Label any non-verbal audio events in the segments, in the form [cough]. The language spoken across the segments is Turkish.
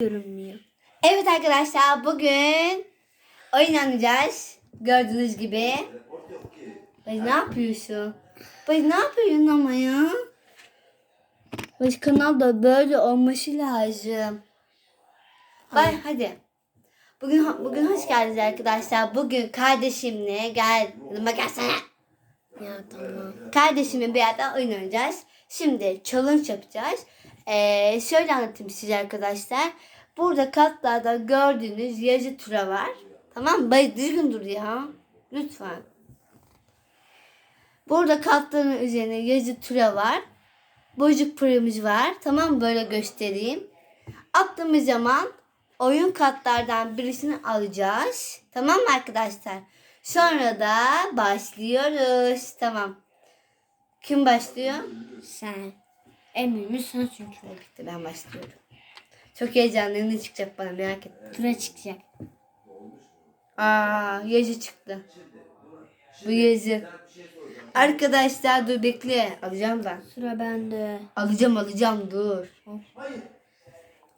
görünmüyor. Evet arkadaşlar bugün oyun oynayacağız. Gördüğünüz gibi. Bay ne yapıyorsun? Bay ne yapıyorsun ama ya? Bay kanalda böyle olması lazım. Bay hadi. Bugün bugün hoş geldiniz arkadaşlar. Bugün kardeşimle gel yanıma gelsene. Ya tamam. Kardeşimle bir yerden oyun oynayacağız. Şimdi challenge yapacağız. Ee, şöyle anlatayım size arkadaşlar. Burada katlarda gördüğünüz yazı tura var. Tamam mı? Düzgün dur ya. Lütfen. Burada katların üzerine yazı tura var. Bocuk pırımız var. Tamam? Böyle göstereyim. Attığımız zaman oyun katlardan birisini alacağız. Tamam mı arkadaşlar? Sonra da başlıyoruz. Tamam. Kim başlıyor? Sen. En büyüğümüz sen çünkü. Bitti ben başlıyorum. Çok heyecanlıyım ne çıkacak bana merak ettim. Tura çıkacak. Aa yazı çıktı. Bu yazı. Arkadaşlar dur bekle. Alacağım ben. Sıra bende. Alacağım alacağım dur.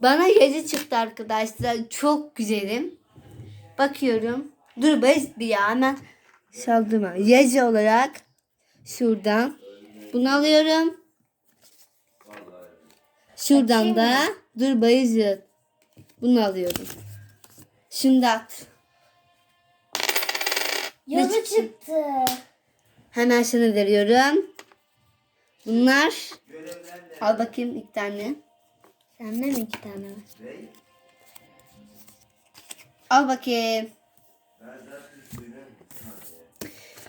Bana yazı çıktı arkadaşlar. Çok güzelim. Bakıyorum. Dur bez bir ya hemen saldırma. Yazı olarak şuradan bunu alıyorum. Şuradan da dur bayızı. Bunu alıyorum. Şimdi at. Yazı çıktı? çıktı. Hemen sana veriyorum. Bunlar. Al bakayım iki tane. Sende mi iki tane var? Al bakayım.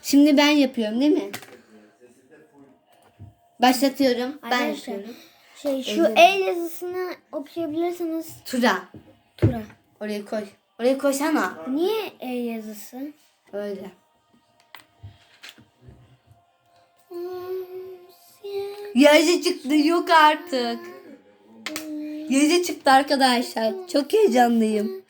Şimdi ben yapıyorum değil mi? Başlatıyorum. Ben Arkadaşlar, yapıyorum. Şey şu el yazısını okuyabilirsiniz. Tura. Tura. Oraya koy. Oraya koysana. Niye el yazısı? Öyle. Yazı çıktı yok artık. Yazı çıktı arkadaşlar. Çok heyecanlıyım.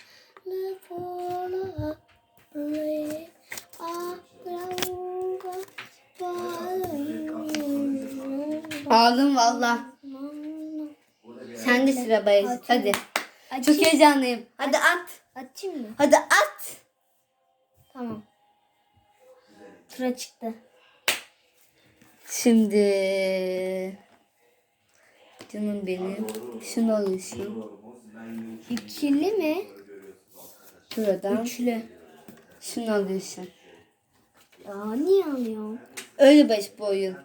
Ağladım valla. Sen de sıra bayız. Hadi. Çok heyecanlıyım. Hadi at. Açayım mı? Hadi at. Tamam. Tura çıktı. Şimdi canım benim. Şunu alıyorsun. İkili mi? Buradan. Üçlü. Şunu alıyorsun. Ya niye alıyorsun? Öyle baş bu oyun.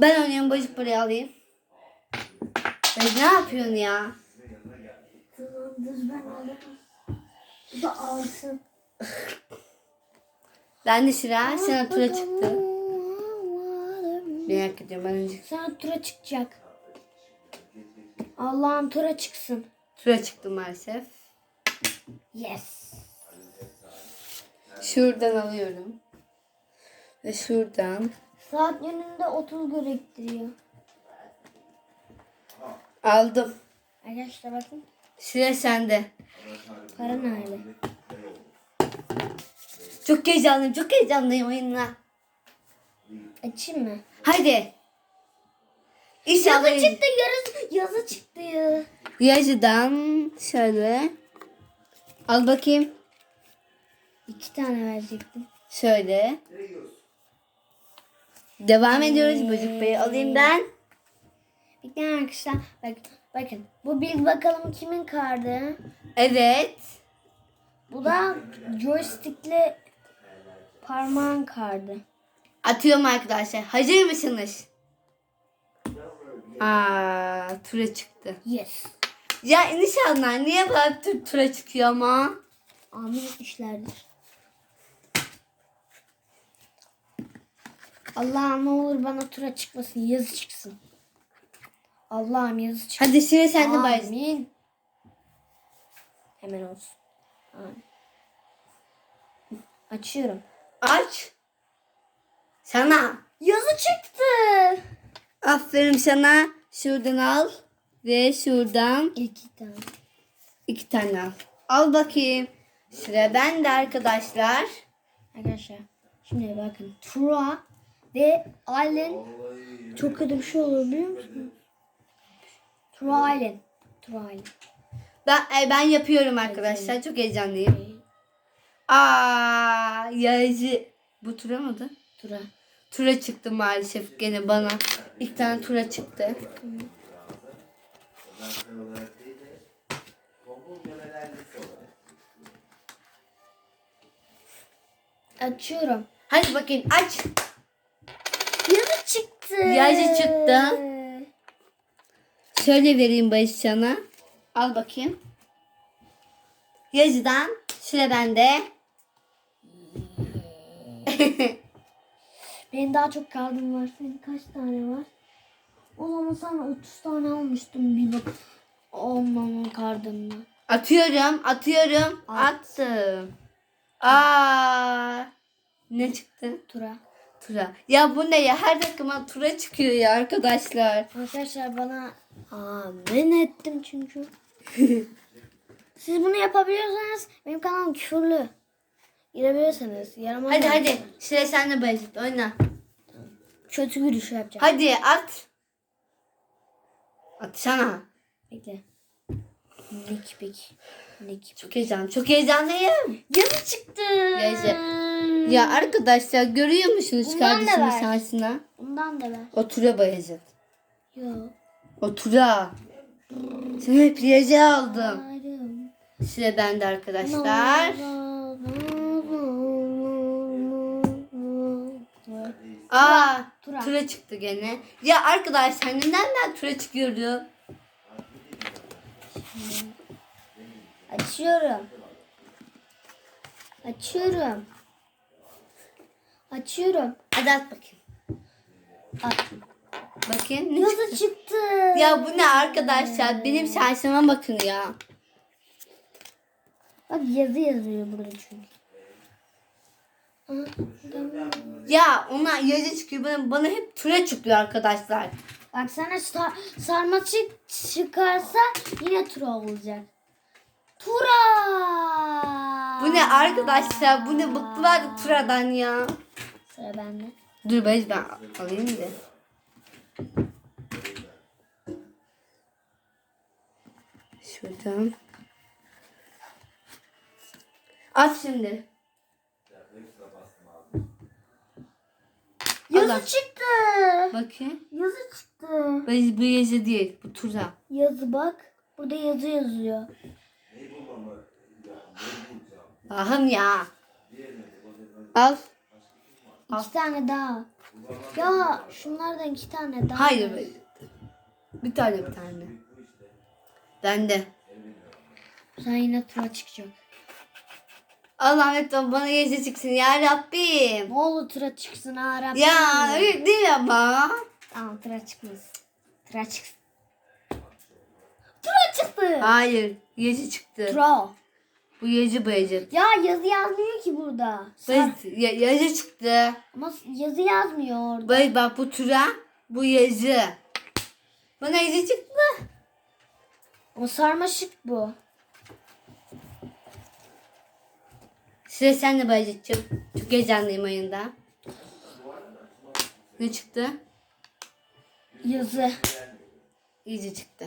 Ben oynayan bacık parayı alayım. Ya ne yapıyorsun ya? Tamamdır ben alırım. Bu da alsın. Ben de sıra sana tura çıktı. Merak ediyorum ben önce. Sana tura çıkacak. Allah'ım tura çıksın. Tura çıktı maalesef. Yes. Şuradan alıyorum. Ve şuradan Saat yönünde 30 gerektiriyor. Aldım. Arkadaşlar bakın. Sıra sende. Para nerede? Çok heyecanlıyım, çok heyecanlıyım oyunla. Açayım mı? Hadi. İnşallah Yazı çıktı yarısı. Yazı çıktı ya. yazıdan şöyle. Al bakayım. İki tane verecektim. Şöyle. Devam ediyoruz. Böcek Bey'i alayım ben. Bekleyin arkadaşlar. Bak, bakın. Bu bil bakalım kimin kartı. Evet. Bu da joystickle parmağın kartı. Atıyorum arkadaşlar. Hazır mısınız? Aa, tura çıktı. Yes. Ya inşallah niye böyle tur tura çıkıyor ama? Amin etmişlerdir. Allah'ım ne olur bana tura çıkmasın. Yazı çıksın. Allah'ım yazı çıksın. Hadi sıra sende Bayez. Amin. Hemen olsun. Amin. Açıyorum. Aç. Sana. Yazı çıktı. Aferin sana. Şuradan al. Ve şuradan İki tane. iki tane al. Al bakayım. Sıra bende arkadaşlar. Arkadaşlar şimdi bakın. Tura ve Allen çok kötü bir şey olur biliyor musunuz? Allen. Turay. Ben e, ben yapıyorum arkadaşlar. Çok heyecanlıyım. Aa, yazı. Bu tura mıydı? Tura. Tura çıktı maalesef gene bana. İlk tane tura çıktı. Açıyorum. Hadi bakayım aç. Yazı çıktı. Yazı çıktı. Şöyle vereyim Barış sana. Al bakayım. Yazıdan sıra bende. [laughs] Benim daha çok kalbim var. Senin kaç tane var? O zaman sana 30 tane almıştım bir bak. Olmamın kardından. Atıyorum, atıyorum. At. Attım. Aa! Ne çıktı? Tura. Tura. Ya bu ne ya? Her dakika bana tura çıkıyor ya arkadaşlar. Arkadaşlar bana Aa, ben ettim çünkü. [laughs] Siz bunu yapabiliyorsanız benim kanalım küfürlü. Girebilirsiniz. Yaramaz. Hadi hadi. Sıra sende Bayezid. Oyna. Kötü gülüş yapacağım. Hadi at. Atsana. Bekle. Nick pik. Nick. Çok heyecanlı. Çok heyecanlıyım. Yazı çıktı. Yazı. Ya arkadaşlar görüyor musunuz Bundan da kardeşimin ver. şansına? Bundan da ver. O tura Bayezid. Yok. O tura. Sen hep yazı aldım. Sıra bende arkadaşlar. Aa, Tura. tura çıktı gene. Ya arkadaşlar neden ben tura çıkıyordu? Açıyorum. Açıyorum. Açıyorum. Hadi at bakayım. At. Ne Yazı çıktı? Ya bu ne arkadaşlar? Benim şansıma bakın ya. Bak yazı yazıyor burada çünkü. Ya ona yazı çıkıyor. Bana, bana hep tura çıkıyor arkadaşlar. Bak sana sar sarmaşık çıkarsa yine tura olacak. Tura. Bu ne arkadaşlar? Bu ne bıktılar turadan ya. Sıra bende. Dur ben, ben alayım da. Şuradan. At şimdi. Yazı Allah. çıktı. Bakayım. Yazı çıktı. Bu, bu yazı değil. Bu tura. Yazı bak. Burada yazı yazıyor. Ahım ya. Al. İki tane daha. Ya şunlardan iki tane daha. Hayır. Bir tane bir tane. Bende. Sen yine tura çıkacak. Allah lütfen bana yazı çıksın ya Rabbim. Ne olur tura çıksın ha Rabbim. Ya öyle değil ama. Tamam tura çıkmasın. Tura çıksın. Tura çıktı. Hayır. Yazı çıktı. Tura. Bu yazı bu yazı. Ya yazı yazmıyor ki burada. Bak, ya, yazı çıktı. Ama yazı yazmıyor orada. Bak, bak bu tura bu yazı. Bana yazı çıktı. O sarmaşık bu. Sıra sen de Baycık'cığım. Çok heyecanlıyım oyunda. Ne çıktı? Yazı. Yazı çıktı.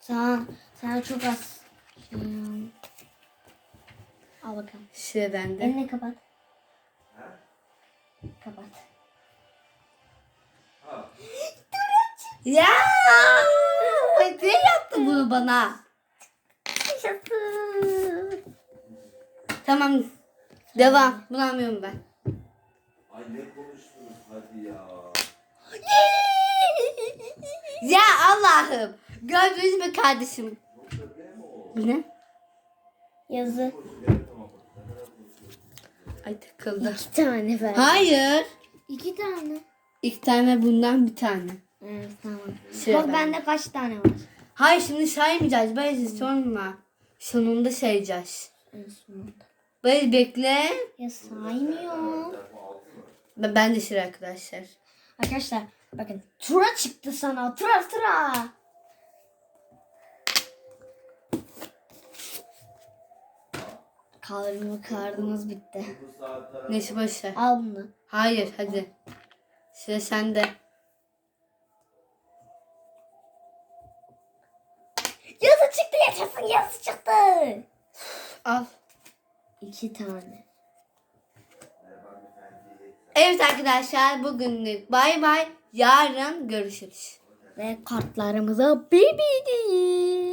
Sana, sana çok az. Hmm. Al bakalım. Sıra bende. Elini kapat. Kapat. Ya! Ne yaptı bunu bana? Tamam. Devam. Bunu almıyorum ben. Ay ne konuştunuz hadi ya. Ya Allah'ım. Gördünüz mü kardeşim? Bu ne? Yazı. Ay takıldı. İki tane ver. Hayır. İki tane. İki tane bundan bir tane. Evet tamam. Sıra Bak bende. bende kaç tane var? Hayır şimdi saymayacağız. Böyle sorma. Sonunda sayacağız. En sonunda. Böyle bekle. Ya saymıyor. Ben, ben de sıra arkadaşlar. Arkadaşlar bakın tura çıktı sana. Tura tura. Kaldırma kardımız bitti. Neyse boş ver. Al bunu. Hayır hadi. Sıra sende. Yazı kartın yazısı çıktı. Al. İki tane. Evet arkadaşlar bugünlük bay bay. Yarın görüşürüz. Ve kartlarımıza bibi